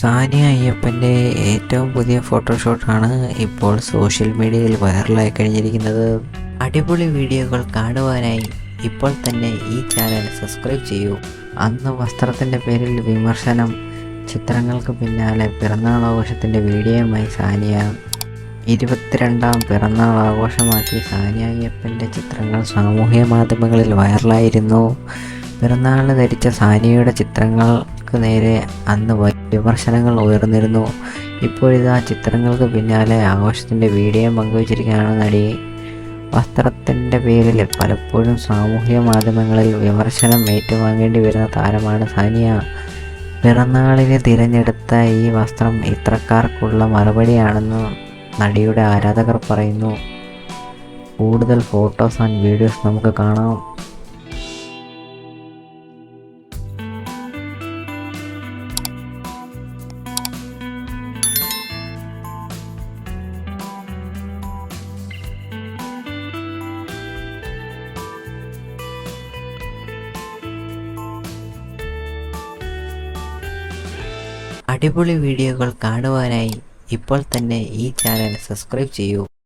സാനിയ അയ്യപ്പന്റെ ഏറ്റവും പുതിയ ഫോട്ടോഷൂട്ടാണ് ഇപ്പോൾ സോഷ്യൽ മീഡിയയിൽ വൈറലായി കഴിഞ്ഞിരിക്കുന്നത്. അടിപൊളി വീഡിയോകൾ കാണുവാനായി ഇപ്പോൾ തന്നെ ഈ ചാനൽ സബ്സ്ക്രൈബ് ചെയ്യൂ. അന്ന് വസ്ത്രത്തിന്റെ പേരിൽ വിമർശനം ചിത്രങ്ങൾക്ക് പിന്നാലെ പിറന്നാൾ ആഘോഷത്തിന്റെ വീഡിയോയുമായി സാനിയ. ഇരുപത്തിരണ്ടാം പിറന്നാൾ ആഘോഷമാക്കി സാനിയ അയ്യപ്പന്റെ ചിത്രങ്ങൾ സാമൂഹ്യ മാധ്യമങ്ങളിൽ വൈറലായിരുന്നു. പിറന്നാളിന് ധരിച്ച സാനിയയുടെ ചിത്രങ്ങൾക്ക് നേരെ അന്ന് വിമർശനങ്ങൾ ഉയർന്നിരുന്നു. ഇപ്പോഴിതാ ചിത്രങ്ങൾക്ക് പിന്നാലെ ആഘോഷത്തിന്റെ വീഡിയോ പങ്കുവച്ചിരിക്കുകയാണ് നടി. വസ്ത്രത്തിന്റെ പേരിൽ പലപ്പോഴും സാമൂഹ്യ മാധ്യമങ്ങളിൽ വിമർശനം ഏറ്റുവാങ്ങേണ്ടി വരുന്ന താരമാണ് സാനിയ. പിറന്നാളിന് തിരഞ്ഞെടുത്ത ഈ വസ്ത്രം ഇത്രക്കാർക്കുള്ള മറുപടിയാണെന്ന് നടിയുടെ ആരാധകർ പറയുന്നു. കൂടുതൽ ഫോട്ടോസ് ആൻഡ് വീഡിയോസ് നമുക്ക് കാണാം. അടിപൊളി വീഡിയോകൾ കാണുവാനായി ഇപ്പോൾ തന്നെ ഈ ചാനൽ സബ്സ്ക്രൈബ് ചെയ്യൂ.